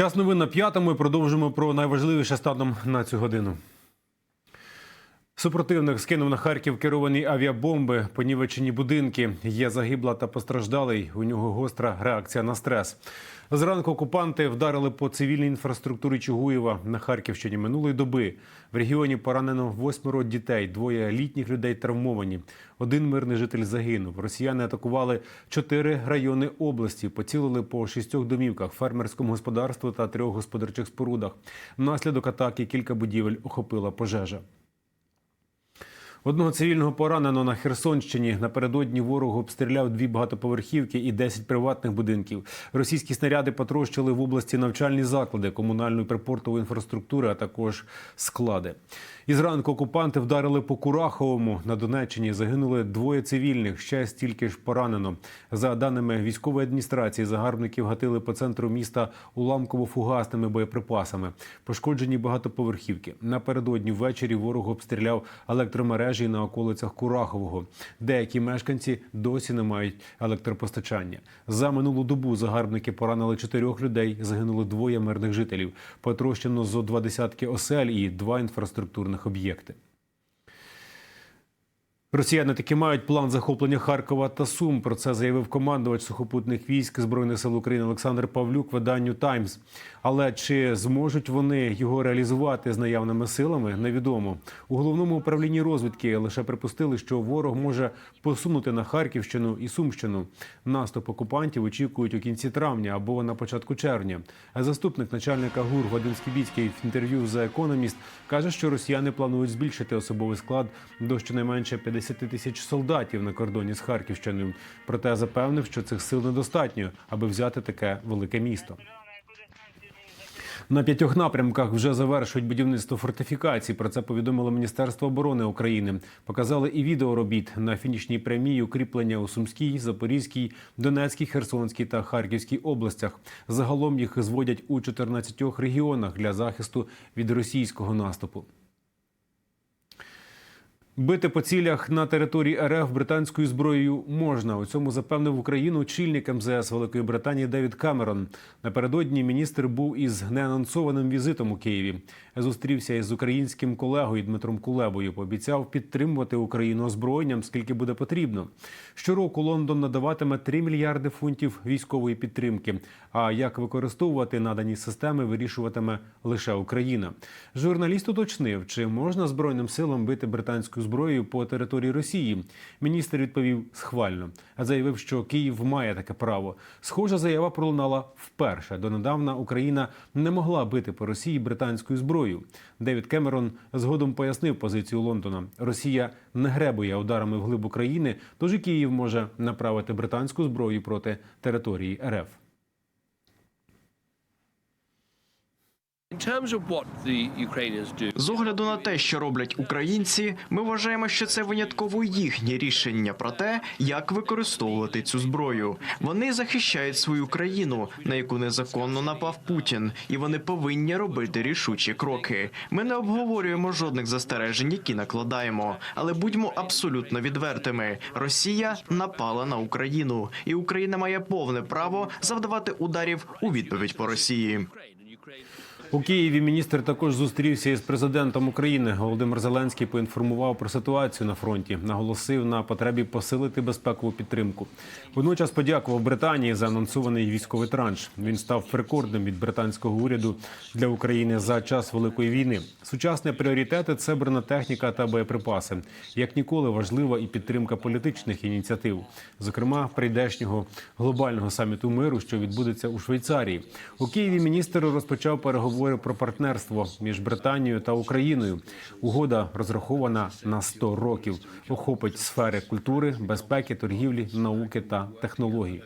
Час новин на п'ятому. Продовжимо про найважливіше станом на цю годину. Супротивник скинув на Харків керовані авіабомби, понівечені будинки. Є загибла та постраждалий. У нього гостра реакція на стрес. Зранку окупанти вдарили по цивільній інфраструктурі Чугуєва на Харківщині минулої доби. В регіоні поранено восьмеро дітей, двоє літніх людей травмовані. Один мирний житель загинув. Росіяни атакували чотири райони області, поцілили по шістьох домівках, фермерському господарству та трьох господарчих спорудах. Внаслідок атаки кілька будівель охопила пожежа. Одного цивільного поранено на Херсонщині. Напередодні ворог обстріляв дві багатоповерхівки і 10 приватних будинків. Російські снаряди потрощили в області навчальні заклади, комунальну і припортову інфраструктури, а також склади. І зранку окупанти вдарили по Кураховому. На Донеччині загинули двоє цивільних, ще стільки ж поранено. За даними військової адміністрації, загарбників гатили по центру міста уламково-фугасними боєприпасами. Пошкоджені багатоповерхівки. Напередодні ввечері ворог обстріляв електромережі на околицях Курахового. Деякі мешканці досі не мають електропостачання. За минулу добу загарбники поранили чотирьох людей. Загинули двоє мирних жителів. Потрощено зо два десятки осель і два інфраструктурних об'єкти. Росіяни таки мають план захоплення Харкова та Сум. Про це заявив командувач сухопутних військ збройних сил України Олександр Павлюк виданню Таймс. Але чи зможуть вони його реалізувати з наявними силами, невідомо. У головному управлінні розвідки лише припустили, що ворог може посунути на Харківщину і Сумщину. Наступ окупантів очікують у кінці травня або на початку червня. Заступник начальника ГУР Вадим Скібіцький в інтерв'ю за економіст каже, що росіяни планують збільшити особовий склад до щонайменше 50 тисяч солдатів на кордоні з Харківщиною. Проте запевнив, що цих сил недостатньо, аби взяти таке велике місто. На п'ятьох напрямках вже завершують будівництво фортифікацій. Про це повідомило Міністерство оборони України. Показали і відео робіт на фінішній прямій укріплення у Сумській, Запорізькій, Донецькій, Херсонській та Харківській областях. Загалом їх зводять у 14 регіонах для захисту від російського наступу. Бити по цілях на території РФ британською зброєю можна. У цьому запевнив Україну очільник МЗС Великої Британії Девід Камерон. Напередодні міністр був із неанонсованим візитом у Києві. Зустрівся із українським колегою Дмитром Кулебою. Пообіцяв підтримувати Україну озброєнням, скільки буде потрібно. Щороку Лондон надаватиме 3 мільярди фунтів військової підтримки. А як використовувати надані системи, вирішуватиме лише Україна. Журналіст уточнив, чи можна збройним силам бити британською зброєю по території Росії. Міністр відповів схвально, а заявив, що Київ має таке право. Схожа заява пролунала вперше. Донедавна Україна не могла бити по Росії британською зброєю. Девід Кемерон згодом пояснив позицію Лондона. Росія не гребує ударами в глиб України, тож і Київ може направити британську зброю проти території РФ. З огляду на те, що роблять українці, ми вважаємо, що це винятково їхнє рішення про те, як використовувати цю зброю. Вони захищають свою країну, на яку незаконно напав Путін, і вони повинні робити рішучі кроки. Ми не обговорюємо жодних застережень, які накладаємо, але будьмо абсолютно відвертими. Росія напала на Україну, і Україна має повне право завдавати ударів у відповідь по Росії. У Києві міністр також зустрівся із президентом України. Володимир Зеленський поінформував про ситуацію на фронті, наголосив на потребі посилити безпекову підтримку. Водночас подякував Британії за анонсований військовий транш. Він став рекордним від британського уряду для України за час великої війни. Сучасні пріоритети це бронетехніка та боєприпаси. Як ніколи важлива і підтримка політичних ініціатив, зокрема прийдешнього глобального саміту миру, що відбудеться у Швейцарії. У Києві міністр розпочав переговори про партнерство між Британією та Україною. Угода розрахована на 100 років, охопить сфери культури, безпеки, торгівлі, науки та технологій.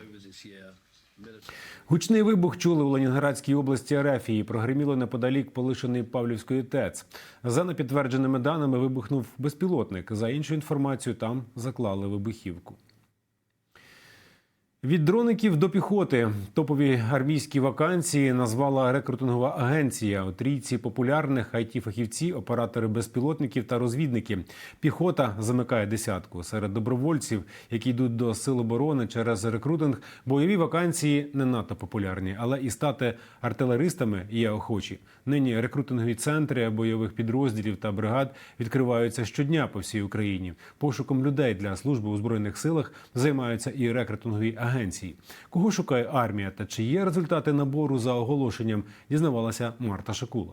Гучний вибух чули у Ленінградській області Арефії. Прогреміло неподалік полишеної Павлівської ТЕЦ. За непідтвердженими даними вибухнув безпілотник. За іншу інформацією, там заклали вибухівку. Від дроників до піхоти топові армійські вакансії назвала рекрутингова агенція. У трійці популярних it фахівці, оператори безпілотників та розвідники. Піхота замикає десятку серед добровольців, які йдуть до сил оборони через рекрутинг. Бойові вакансії не надто популярні, але і стати артилеристами є охочі. Нині рекрутингові центри бойових підрозділів та бригад відкриваються щодня по всій Україні. Пошуком людей для служби у збройних силах займаються і рекрутингові агенції. Кого шукає армія та чи є результати набору за оголошенням? Дізнавалася Марта Шакула.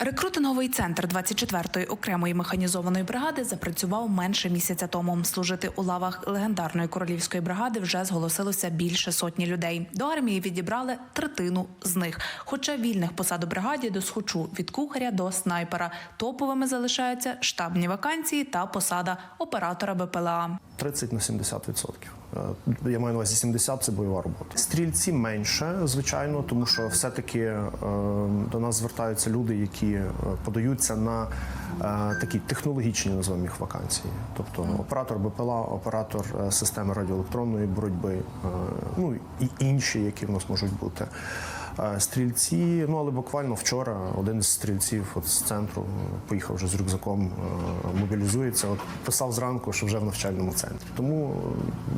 Рекрутинговий центр 24-ї окремої механізованої бригади запрацював менше місяця тому. Служити у лавах легендарної королівської бригади вже зголосилося більше сотні людей. До армії відібрали третину з них. Хоча вільних посад у бригаді досхочу від кухаря до снайпера. Топовими залишаються штабні вакансії та посада оператора БПЛА. 30 на 70%. Е, Я маю на увазі 70 – це бойова робота. Стрільці менше, звичайно, тому що все-таки е, до нас звертаються люди, які е, подаються на такі технологічні називаємо їх вакансії. Тобто оператор БПЛА, оператор системи радіоелектронної боротьби, ну і інші, які в нас можуть бути. Стрільці, ну але буквально вчора один з стрільців от з центру е, поїхав вже з рюкзаком, е, мобілізується. От писав зранку, що вже в навчальному центрі. Тому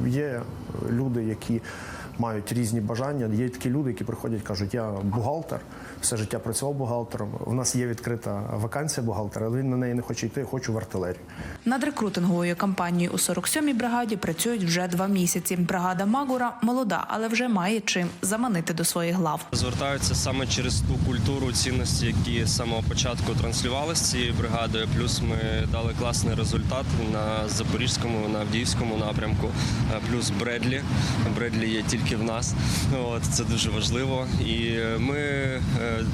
е, є люди, які мають різні бажання. Є такі люди, які приходять, кажуть, я бухгалтер, все життя працював бухгалтером. У нас є відкрита вакансія бухгалтера, але він на неї не хоче йти, хочу в артилерію. Над рекрутинговою кампанією у 47-й бригаді працюють вже два місяці. Бригада Магура молода, але вже має чим заманити до своїх глав. Звертаються саме через ту культуру цінності, які з самого початку транслювалися цією бригадою. Плюс ми дали класний результат на запорізькому, на Авдіївському напрямку. Е, Плюс Бредлі. Бредлі є тільки в нас. От це дуже важливо. І ми е,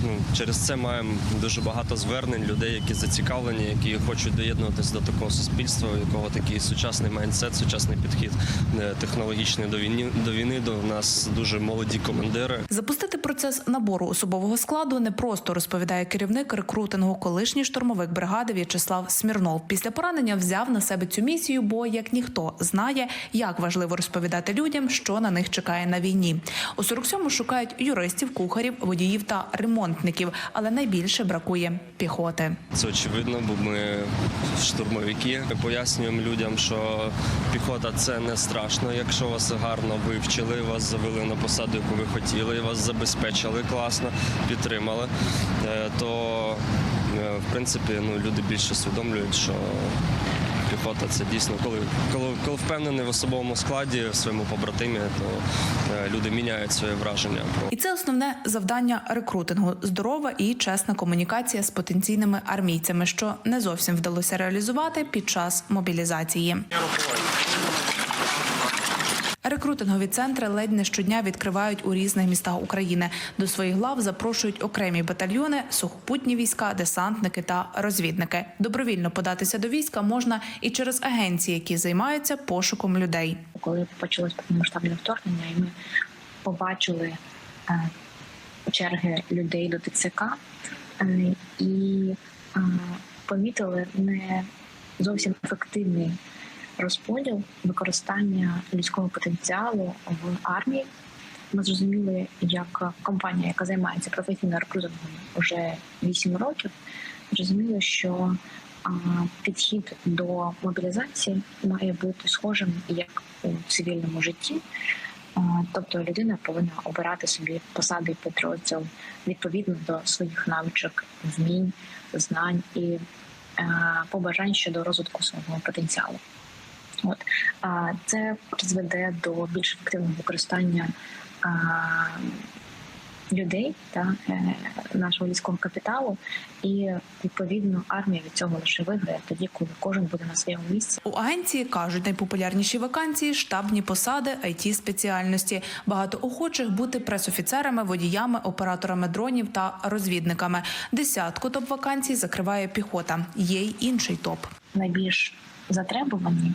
ну, через це маємо дуже багато звернень людей, які зацікавлені, які хочуть доєднуватися до такого суспільства, у якого такий сучасний майндсет, сучасний підхід е, технологічний до війни. До війни до нас дуже молоді командири. Запустити процес набору особового складу не просто розповідає керівник рекрутингу, колишній штурмовик бригади В'ячеслав Смірнов. Після поранення взяв на себе цю місію, бо як ніхто знає, як важливо розповідати людям, що на них чекає на війні. У 47-му шукають юристів, кухарів, водіїв та ремонтників, але найбільше бракує піхоти. Це очевидно, бо ми штурмовики. Ми пояснюємо людям, що піхота це не страшно. Якщо вас гарно вивчили, вас завели на посаду, яку ви хотіли, вас забезпечили класно, підтримали, е, то е, в принципі ну, люди більше усвідомлюють, що піхота це дійсно, коли, коли, коли впевнений в особовому складі, в своєму побратимі, то е, люди міняють своє враження І це основне завдання рекрутингу здорова і чесна комунікація з потенційними армійцями, що не зовсім вдалося реалізувати під час мобілізації. Рекрутингові центри ледь не щодня відкривають у різних містах України. До своїх глав запрошують окремі батальйони, сухопутні війська, десантники та розвідники. Добровільно податися до війська можна і через агенції, які займаються пошуком людей. коли почалось повномасштабне вторгнення, і ми побачили е, черги людей до ТЦК е, і е, помітили не зовсім ефективний розподіл використання людського потенціалу в армії. Ми зрозуміли, як компанія, яка займається професійним рекрутингом вже 8 років, зрозуміли, що підхід до мобілізації має бути схожим як у цивільному житті. Тобто людина повинна обирати собі посади і підрозділ відповідно до своїх навичок, вмінь, знань і е, побажань щодо розвитку свого потенціалу. От а це призведе до більш ефективного використання а, людей та е, нашого людського капіталу, і відповідно армія від цього лише виграє тоді, коли кожен буде на своєму місці. У агенції кажуть, найпопулярніші вакансії штабні посади, it спеціальності. Багато охочих бути пресофіцерами, водіями, операторами дронів та розвідниками. Десятку топ вакансій закриває піхота. Є й інший топ. найбільш затребувані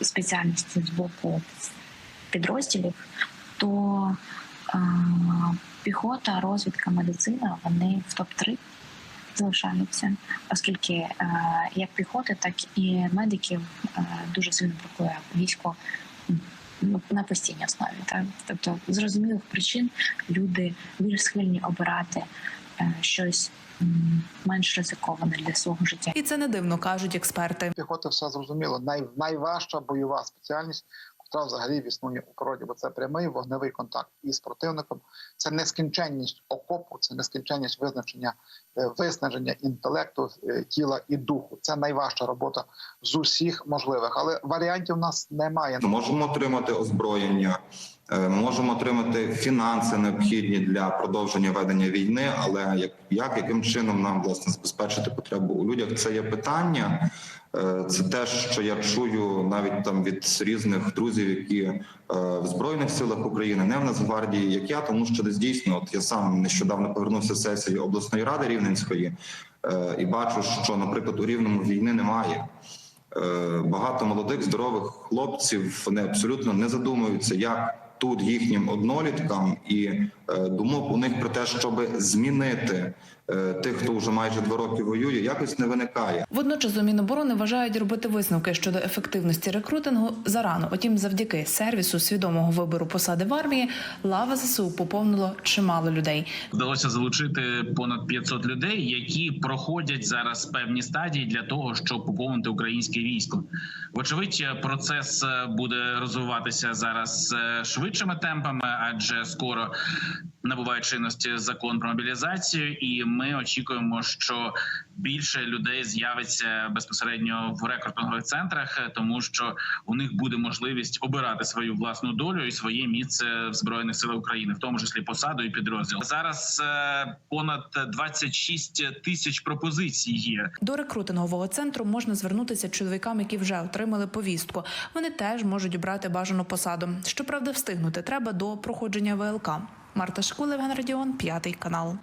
спеціальності з боку підрозділів, то піхота, розвідка, медицина вони в топ 3 залишаються, оскільки е, як піхоти, так і медиків е, дуже сильно бракує військо. ну, на постійній основі. Так? Тобто, зрозумілих причин люди більш схильні обирати е, щось менш ризиковане для свого життя. І це не дивно, кажуть експерти. піхоти все зрозуміло. Най, найважча бойова спеціальність, яка взагалі існує у природі, бо це прямий вогневий контакт із противником. Це нескінченність окопу, це нескінченність визначення е, виснаження інтелекту, е, тіла і духу. Це найважча робота з усіх можливих, але варіантів у нас немає. Можемо отримати озброєння, е, можемо отримати фінанси необхідні для продовження ведення війни. Але як, як яким чином нам власне забезпечити потребу у людях? Це є питання. Е, Це те, що я чую навіть там від різних друзів, які е, в збройних силах України, не в Нацгвардії, як я, тому що десь дійсно, от я сам нещодавно повернувся з сесії обласної ради Рівненської е, і бачу, що, наприклад, у рівному війни немає. Багато молодих здорових хлопців вони абсолютно не задумуються, як тут їхнім одноліткам, і думок у них про те, щоб змінити е, тих, хто вже майже два роки воює, якось не виникає. Водночас у Міноборони вважають робити висновки щодо ефективності рекрутингу зарано. Утім, завдяки сервісу свідомого вибору посади в армії лава ЗСУ поповнило чимало людей. Вдалося залучити понад 500 людей, які проходять зараз певні стадії для того, щоб поповнити українське військо. Вочевидь, процес е, буде розвиватися зараз е, швидшими темпами, адже скоро набуває чинності закон про мобілізацію, і ми очікуємо, що більше людей з'явиться безпосередньо в рекрутингових центрах, тому що у них буде можливість обирати свою власну долю і своє місце в збройних силах України, в тому числі посаду і підрозділ. Зараз е, понад 26 тисяч пропозицій є. До рекрутингового центру можна звернутися чоловікам, які вже отримали повістку. Вони теж можуть обрати бажану посаду. Щоправда, встигнути треба до проходження ВЛК. Марта Шкула, Євген Радіон, п'ятий канал.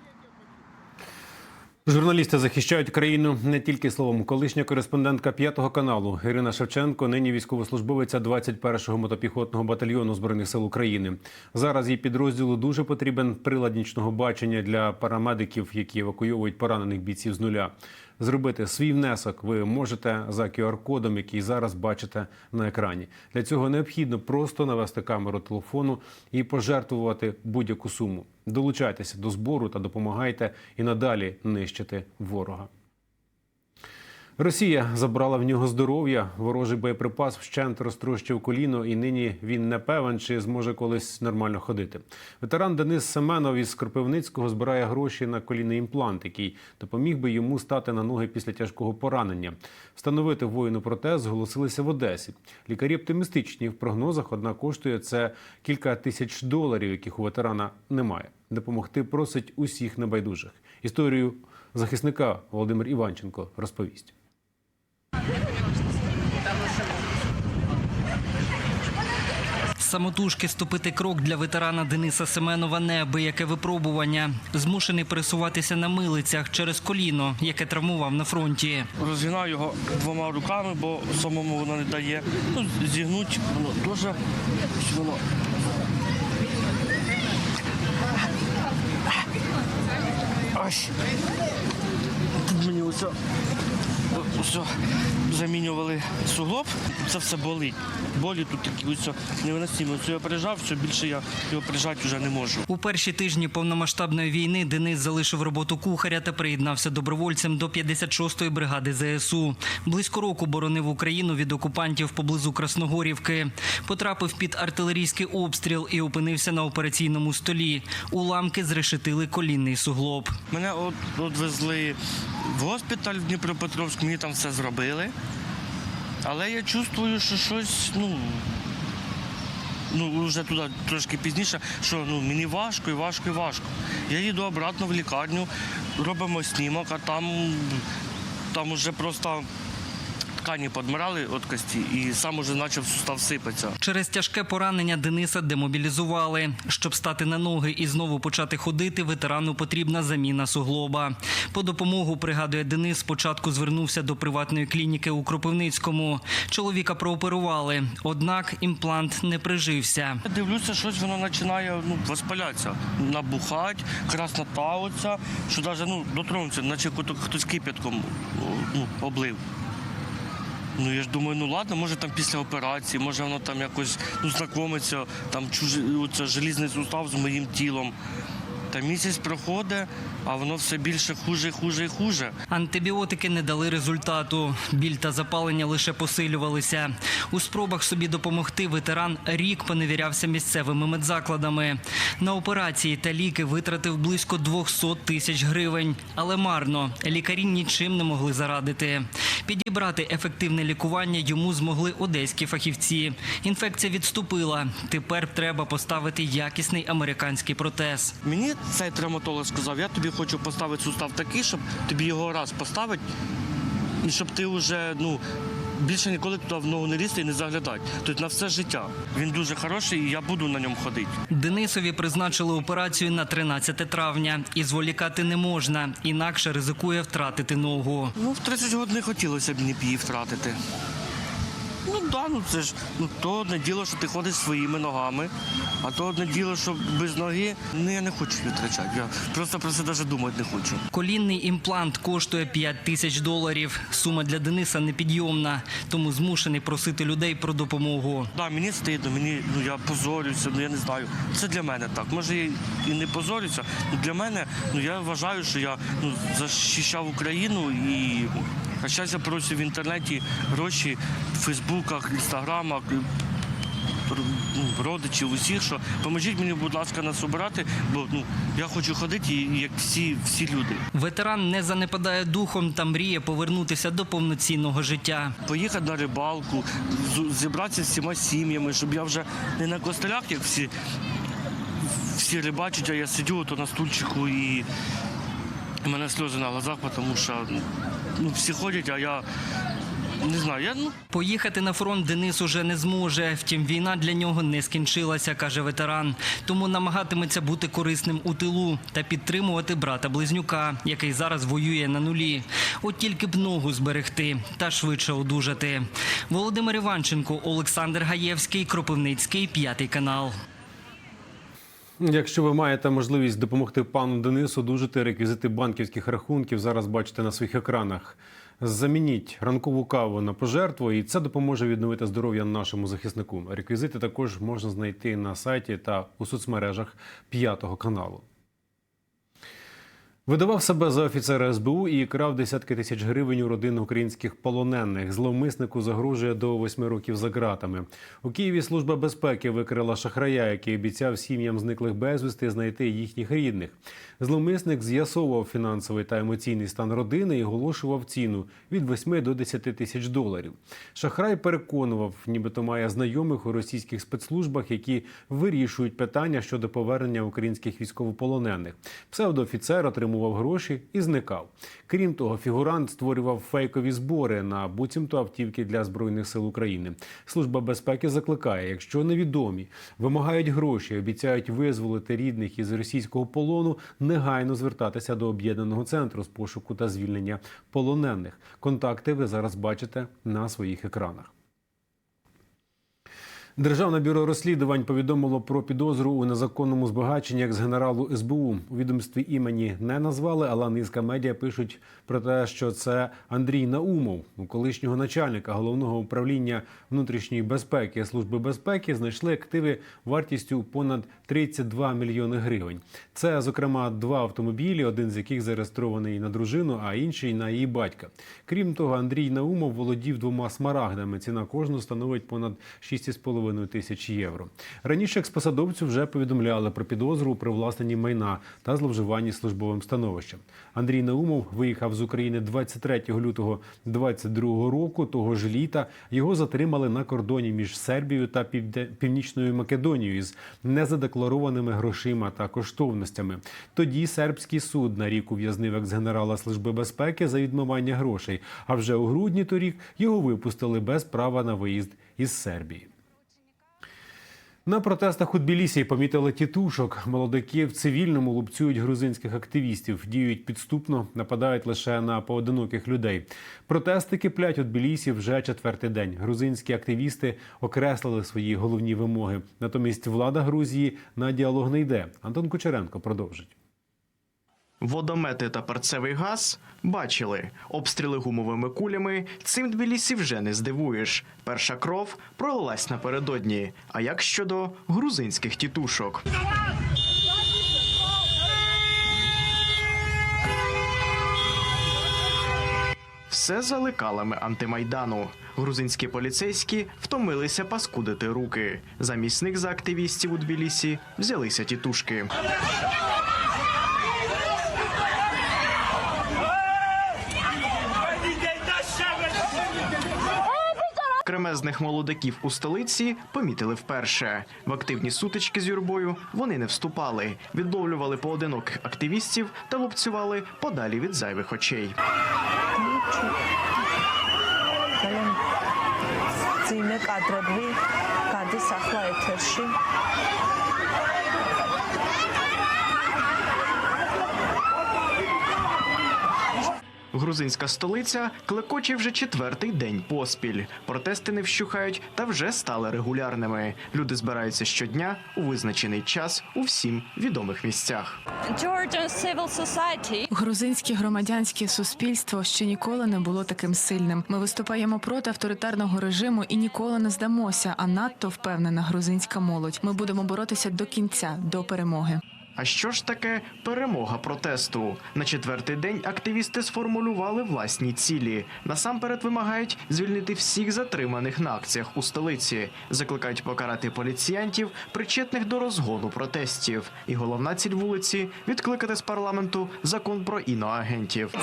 Журналісти захищають країну не тільки словом. Колишня кореспондентка п'ятого каналу Ірина Шевченко, нині військовослужбовиця 21-го мотопіхотного батальйону збройних сил України. Зараз їй підрозділу дуже потрібен прилад нічного бачення для парамедиків, які евакуйовують поранених бійців з нуля. Зробити свій внесок ви можете за QR-кодом, який зараз бачите на екрані. Для цього необхідно просто навести камеру телефону і пожертвувати будь-яку суму. Долучайтеся до збору та допомагайте і надалі нищити ворога. Росія забрала в нього здоров'я. Ворожий боєприпас вщент розтрощив коліно, і нині він не певен, чи зможе колись нормально ходити. Ветеран Денис Семенов із Кропивницького збирає гроші на колінний імплант, який допоміг би йому стати на ноги після тяжкого поранення. Встановити воїну протез зголосилися в Одесі. Лікарі оптимістичні в прогнозах, однак коштує це кілька тисяч доларів, яких у ветерана немає. Допомогти просить усіх небайдужих. Історію захисника Володимир Іванченко розповість. Самотужки ступити крок для ветерана Дениса Семенова неабияке випробування. Змушений пересуватися на милицях через коліно, яке травмував на фронті. Розгинаю його двома руками, бо самому воно не дає. Ну, зігнуть воно дуже воно. Аж. Тут мені ось все замінювали суглоб, це все болить. Болі тут такі ось невиносимо. Це я пережав, все більше я його пережати вже не можу. У перші тижні повномасштабної війни Денис залишив роботу кухаря та приєднався добровольцем до 56-ї бригади ЗСУ. Близько року боронив Україну від окупантів поблизу Красногорівки. Потрапив під артилерійський обстріл і опинився на операційному столі. Уламки зрешетили колінний суглоб. Мене от, відвезли в госпіталь в Дніпропетровськ, мені там все зробили. Але я чувствую, що щось, ну. Ну, вже туди трошки пізніше, що ну, мені важко і важко і важко. Я їду обратно в лікарню, робимо снімок, а там, там вже просто ткані подмирали від кості і сам уже почав сустав сипатися. Через тяжке поранення Дениса демобілізували. Щоб стати на ноги і знову почати ходити, ветерану потрібна заміна суглоба. По допомогу, пригадує Денис, спочатку звернувся до приватної клініки у Кропивницькому. Чоловіка прооперували, однак імплант не прижився. Я дивлюся, щось воно починає ну, воспалятися, набухати, краснота оця, що навіть ну, дотронуться, наче хто- хтось кипятком ну, облив. Ну я ж думаю, ну ладно, може там після операції, може воно там якось ну, знакомиться, там чужий оце, желізний сустав з моїм тілом. Та місяць проходить, а воно все більше хуже, хуже і хуже. Антибіотики не дали результату. Біль та запалення лише посилювалися. У спробах собі допомогти ветеран рік поневірявся місцевими медзакладами. На операції та ліки витратив близько 200 тисяч гривень, але марно. Лікарі нічим не могли зарадити. Підібрати ефективне лікування йому змогли одеські фахівці. Інфекція відступила. Тепер треба поставити якісний американський протез. Мені цей травматолог сказав, я тобі хочу поставити сустав такий, щоб тобі його раз поставити, і щоб ти вже ну, більше ніколи туди в ногу не лізти і не заглядати. Тобто на все життя. Він дуже хороший і я буду на ньому ходити. Денисові призначили операцію на 13 травня. І зволікати не можна, інакше ризикує втратити ногу. Ну, в 30 років не хотілося б ні її втратити. Ну да, ну це ж ну то одне діло, що ти ходиш своїми ногами, а то одне діло, що без ноги. Ну я не хочу її втрачати. Я просто про це навіть думати не хочу. Колінний імплант коштує 5 тисяч доларів. Сума для Дениса непідйомна, тому змушений просити людей про допомогу. Да, мені стидно, мені ну я позорюся, ну я не знаю. Це для мене так. Може я і не позорюся. але для мене ну я вважаю, що я ну захищав Україну і а зараз я прошу в інтернеті гроші в Фейсбуках, інстаграмах. ну, Родичів усіх, що поможіть мені, будь ласка, нас обирати, бо ну я хочу ходити, як всі, всі люди. Ветеран не занепадає духом та мріє повернутися до повноцінного життя. поїхати на рибалку, зібратися з всіма сім'ями, щоб я вже не на костелях, як всі, всі рибачать, а я сидю то на стульчику і у мене сльози на глазах, тому що ну, всі ходять, а я не знаю, я ну. Поїхати на фронт Денис уже не зможе. Втім, війна для нього не скінчилася, каже ветеран. Тому намагатиметься бути корисним у тилу та підтримувати брата близнюка, який зараз воює на нулі. От тільки б ногу зберегти та швидше одужати. Володимир Іванченко, Олександр Гаєвський, Кропивницький, п'ятий канал. Якщо ви маєте можливість допомогти пану Денису, дужити реквізити банківських рахунків зараз бачите на своїх екранах. Замініть ранкову каву на пожертву, і це допоможе відновити здоров'я нашому захиснику. Реквізити також можна знайти на сайті та у соцмережах п'ятого каналу. Видавав себе за офіцера СБУ і крав десятки тисяч гривень у родин українських полонених. Зловмиснику загрожує до восьми років за ґратами. У Києві служба безпеки викрила шахрая, який обіцяв сім'ям зниклих безвісти знайти їхніх рідних. Зловмисник з'ясовував фінансовий та емоційний стан родини і оголошував ціну від 8 до 10 тисяч доларів. Шахрай переконував, нібито має знайомих у російських спецслужбах, які вирішують питання щодо повернення українських військовополонених. Псевдоофіцер отримував гроші і зникав. Крім того, фігурант створював фейкові збори на буцімто автівки для збройних сил України. Служба безпеки закликає, якщо невідомі вимагають гроші, обіцяють визволити рідних із російського полону, негайно звертатися до об'єднаного центру з пошуку та звільнення полонених. Контакти ви зараз бачите на своїх екранах. Державне бюро розслідувань повідомило про підозру у незаконному збагаченні екс-генералу СБУ. У відомстві імені не назвали, але низка медіа пишуть про те, що це Андрій Наумов, колишнього начальника головного управління внутрішньої безпеки служби безпеки, знайшли активи вартістю понад 32 мільйони гривень. Це, зокрема, два автомобілі, один з яких зареєстрований на дружину, а інший на її батька. Крім того, Андрій Наумов володів двома смарагдами. Ціна кожного становить понад 6,5 тисяч євро. Раніше експосадовцю вже повідомляли про підозру у привласненні майна та зловживанні службовим становищем. Андрій Наумов виїхав з України 23 лютого 2022 року. Того ж літа його затримали на кордоні між Сербією та Північною Македонією з незадекларованими грошима та коштовностями. Тоді сербський суд на рік ув'язнив екс-генерала Служби безпеки за відмивання грошей. А вже у грудні торік його випустили без права на виїзд із Сербії. На протестах у Тбілісі помітили тітушок. Молодики в цивільному лупцюють грузинських активістів, діють підступно, нападають лише на поодиноких людей. Протести киплять у Тбілісі вже четвертий день. Грузинські активісти окреслили свої головні вимоги. Натомість влада Грузії на діалог не йде. Антон Кучеренко продовжить. Водомети та перцевий газ бачили. Обстріли гумовими кулями цим Тбілісі вже не здивуєш. Перша кров пролилась напередодні. А як щодо грузинських тітушок? Все за лекалами антимайдану. Грузинські поліцейські втомилися паскудити руки. Замість них за активістів у Тбілісі взялися тітушки. Кремезних молодиків у столиці помітили вперше. В активні сутички з юрбою вони не вступали, відловлювали поодиноких активістів та лупцювали подалі від зайвих очей. Грузинська столиця клекоче вже четвертий день поспіль. Протести не вщухають та вже стали регулярними. Люди збираються щодня у визначений час у всім відомих місцях. Грузинське громадянське суспільство ще ніколи не було таким сильним. Ми виступаємо проти авторитарного режиму і ніколи не здамося. А надто впевнена грузинська молодь. Ми будемо боротися до кінця, до перемоги. А що ж таке перемога протесту? На четвертий день активісти сформулювали власні цілі. Насамперед вимагають звільнити всіх затриманих на акціях у столиці, закликають покарати поліціянтів, причетних до розгону протестів. І головна ціль вулиці відкликати з парламенту закон про іноагентів.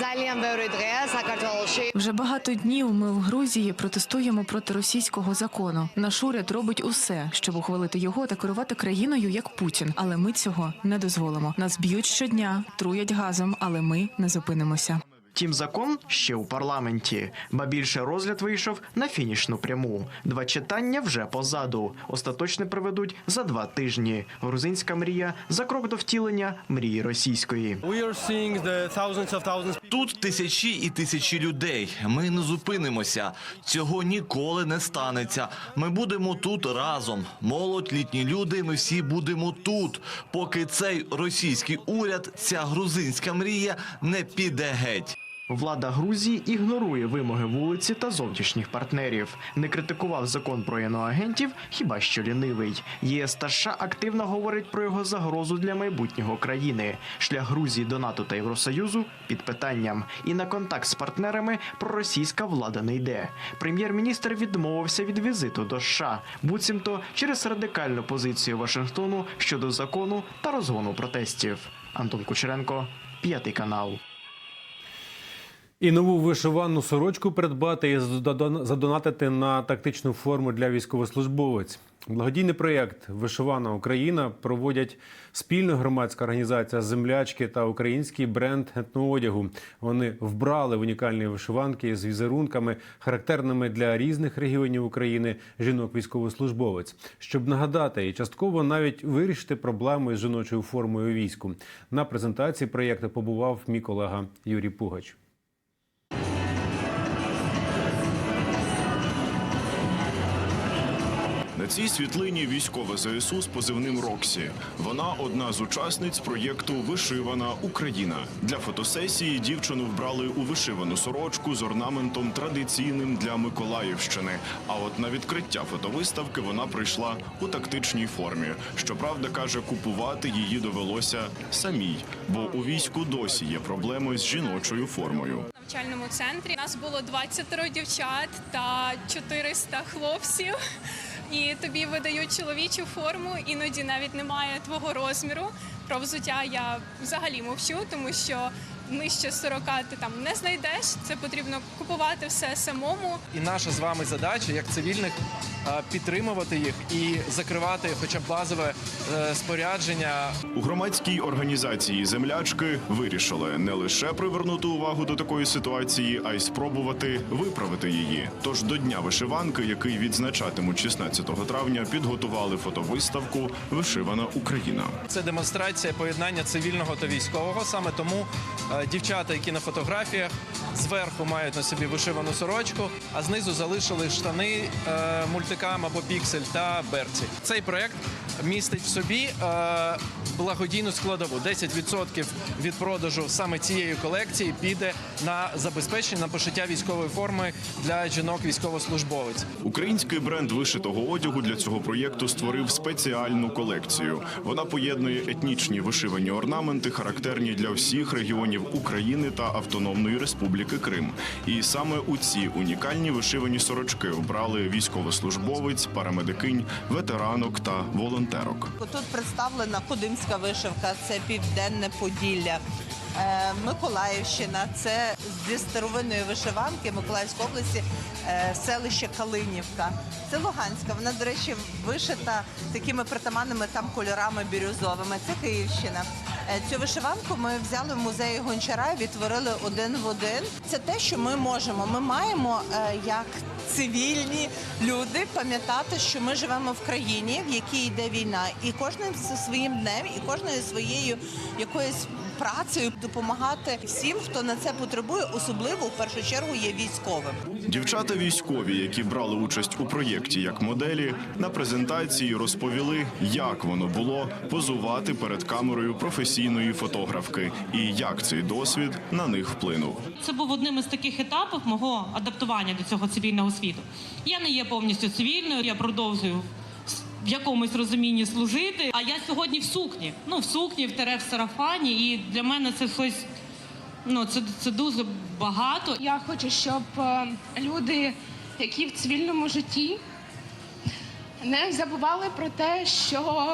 Вже багато днів ми в Грузії протестуємо проти російського закону. Наш уряд робить усе, щоб ухвалити його та керувати країною як Путін. Але ми цього не дозволимо. Нас б'ють щодня, труять газом, але ми не зупинимося. Втім, закон ще у парламенті, ба більше розгляд вийшов на фінішну пряму. Два читання вже позаду. Остаточне проведуть за два тижні. Грузинська мрія за крок до втілення мрії російської. Тут тисячі і тисячі людей. Ми не зупинимося. Цього ніколи не станеться. Ми будемо тут разом. Молодь, літні люди. Ми всі будемо тут, поки цей російський уряд, ця грузинська мрія не піде геть. Влада Грузії ігнорує вимоги вулиці та зовнішніх партнерів. Не критикував закон про іноагентів, хіба що лінивий. ЄС та США активно говорить про його загрозу для майбутнього країни. Шлях Грузії до НАТО та Євросоюзу під питанням. І на контакт з партнерами проросійська влада не йде. Прем'єр-міністр відмовився від візиту до США, буцімто через радикальну позицію Вашингтону щодо закону та розгону протестів. Антон Кучеренко, п'ятий канал. І нову вишивану сорочку придбати і задон- задонатити на тактичну форму для військовослужбовець. Благодійний проєкт Вишивана Україна проводять спільно громадська організація Землячки та український бренд етноодягу. Вони вбрали унікальні вишиванки з візерунками, характерними для різних регіонів України жінок військовослужбовець, щоб нагадати і частково навіть вирішити проблему із жіночою формою війську. На презентації проєкту побував мій колега Юрій Пугач. Цій світлині військова ЗСУ з позивним Роксі. Вона одна з учасниць проєкту Вишивана Україна. Для фотосесії дівчину вбрали у вишивану сорочку з орнаментом традиційним для Миколаївщини. А от на відкриття фотовиставки вона прийшла у тактичній формі. Щоправда, каже, купувати її довелося самій, бо у війську досі є проблеми з жіночою формою. навчальному центрі. Нас було 20 дівчат та 400 хлопців. І тобі видають чоловічу форму, іноді навіть немає твого розміру. Про взуття я взагалі мовчу, тому що нижче 40 ти там не знайдеш. Це потрібно купувати все самому. І наша з вами задача як цивільних е, підтримувати їх і закривати хоча б базове е, спорядження. У громадській організації землячки вирішили не лише привернути увагу до такої ситуації, а й спробувати виправити її. Тож до дня вишиванки, який відзначатимуть 16 травня, підготували фотовиставку Вишивана Україна. Це демонстрація поєднання цивільного та військового. Саме тому е, Дівчата, які на фотографіях, зверху мають на собі вишивану сорочку, а знизу залишили штани е, мультикам або піксель та берці. Цей проект містить в собі е, благодійну складову. 10% від продажу саме цієї колекції піде на забезпечення на пошиття військової форми для жінок військовослужбовець. Український бренд вишитого одягу для цього проєкту створив спеціальну колекцію. Вона поєднує етнічні вишивані орнаменти, характерні для всіх регіонів України та Автономної Республіки Крим. І саме у ці унікальні вишивані сорочки обрали військовослужбовець, парамедикинь, ветеранок та волонтерок. Тут представлена кудимська вишивка, це південне Поділля. Е, Миколаївщина це зі старовинної вишиванки Миколаївської області, е, селище Калинівка. Це Луганська. Вона, до речі, вишита такими притаманними там кольорами бірюзовими. Це Київщина. Е, Цю вишиванку ми взяли в музеї Гончара, і відтворили один в один. Це те, що ми можемо. Ми маємо е, як цивільні люди пам'ятати, що ми живемо в країні, в якій йде війна, і кожним своїм днем, і кожною своєю якоюсь працею допомагати всім, хто на це потребує, особливо в першу чергу є військовим. Дівчата військові, які брали участь у проєкті як моделі, на презентації розповіли, як воно було позувати перед камерою професійної фотографки і як цей досвід на них вплинув. Це був одним із таких етапів мого адаптування до цього цивільного світу. Я не є повністю цивільною, я продовжую в якомусь розумінні служити. А я сьогодні в сукні. Ну, в сукні, в тере в сарафані, і для мене це щось. Ну, це, це дуже багато. Я хочу, щоб е, люди, які в цивільному житті, не забували про те, що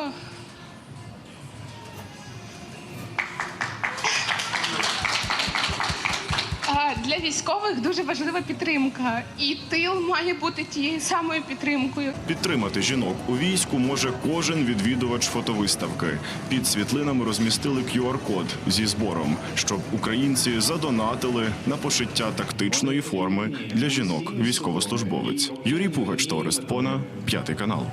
для військових дуже важлива підтримка, і тил має бути тією самою підтримкою. Підтримати жінок у війську може кожен відвідувач фотовиставки. Під світлинами розмістили QR-код зі збором, щоб українці задонатили на пошиття тактичної форми для жінок військовослужбовець. Юрій Пугач, Торест Пона, п'ятий канал.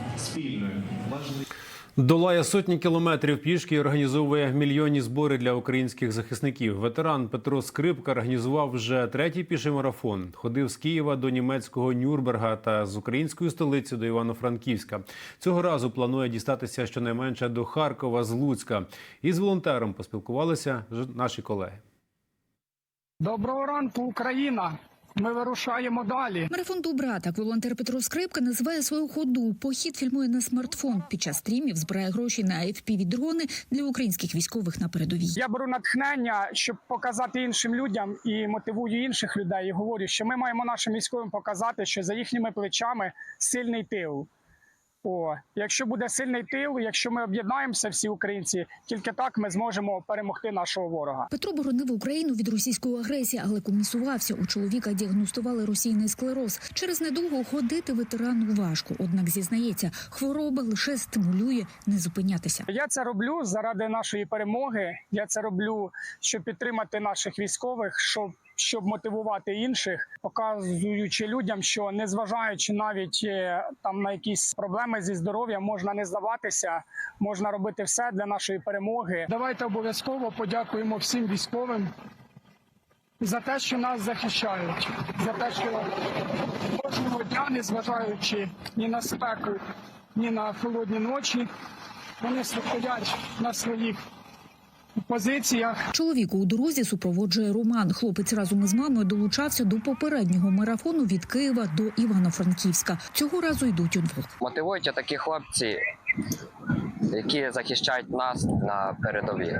Долає сотні кілометрів пішки і організовує мільйонні збори для українських захисників. Ветеран Петро Скрипка організував вже третій піший марафон. Ходив з Києва до німецького Нюрнберга та з української столиці до Івано-Франківська. Цього разу планує дістатися щонайменше до Харкова з Луцька. Із волонтером поспілкувалися наші колеги. Доброго ранку, Україна! Ми вирушаємо далі. Марафон добра так волонтер Петро Скрипка називає свою ходу. Похід фільмує на смартфон. Під час стрімів збирає гроші на fpv дрони для українських військових на передовій. Я беру натхнення, щоб показати іншим людям і мотивую інших людей. І говорю, що ми маємо нашим військовим показати, що за їхніми плечами сильний тил. О, якщо буде сильний тил, якщо ми об'єднаємося, всі українці, тільки так ми зможемо перемогти нашого ворога. Петро боронив Україну від російської агресії, але комісувався. У чоловіка діагностували російний склероз. Через недовго ходити ветерану важко. Однак зізнається, хвороба лише стимулює не зупинятися. Я це роблю заради нашої перемоги. Я це роблю, щоб підтримати наших військових, щоб щоб мотивувати інших, показуючи людям, що незважаючи навіть е, там на якісь проблеми зі здоров'ям, можна не здаватися, можна робити все для нашої перемоги. Давайте обов'язково подякуємо всім військовим за те, що нас захищають, за те, що кожного дня, незважаючи ні на спеку, ні на холодні ночі, вони стоять на своїх позиціях. Чоловіку у дорозі супроводжує Роман. Хлопець разом із мамою долучався до попереднього марафону від Києва до Івано-Франківська. Цього разу йдуть удвох. Мотивують такі хлопці, які захищають нас на передовій.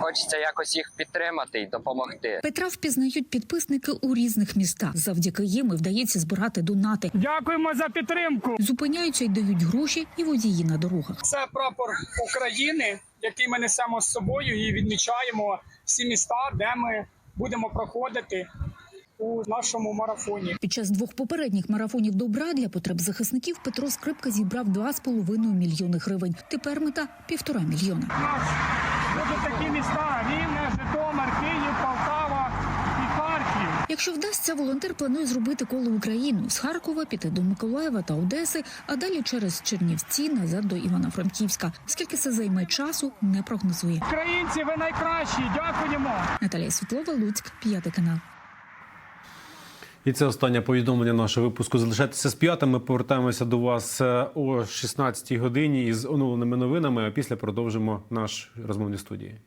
Хочеться якось їх підтримати і допомогти. Петра впізнають підписники у різних містах. Завдяки їм і вдається збирати донати. Дякуємо за підтримку. Зупиняються й дають гроші і водії на дорогах. Це прапор України, який ми несемо з собою і відмічаємо всі міста, де ми будемо проходити у нашому марафоні. Під час двох попередніх марафонів добра для потреб захисників Петро Скрипка зібрав 2,5 мільйони гривень. Тепер мета півтора мільйона. У нас будуть такі міста: Рівне, Житомир, Київ, Полтава і Харків. Якщо вдасться, волонтер планує зробити коло Україну з Харкова, піти до Миколаєва та Одеси, а далі через Чернівці назад до Івано-Франківська. Скільки це займе часу, не прогнозує. Українці, ви найкращі. Дякуємо. Наталія Світлова, Луцьк, п'ятий канал. І це останнє повідомлення нашого випуску. Залишайтеся з п'ятами. Повертаємося до вас е, о 16-й годині із оновленими новинами. А після продовжимо наш розмовний студії.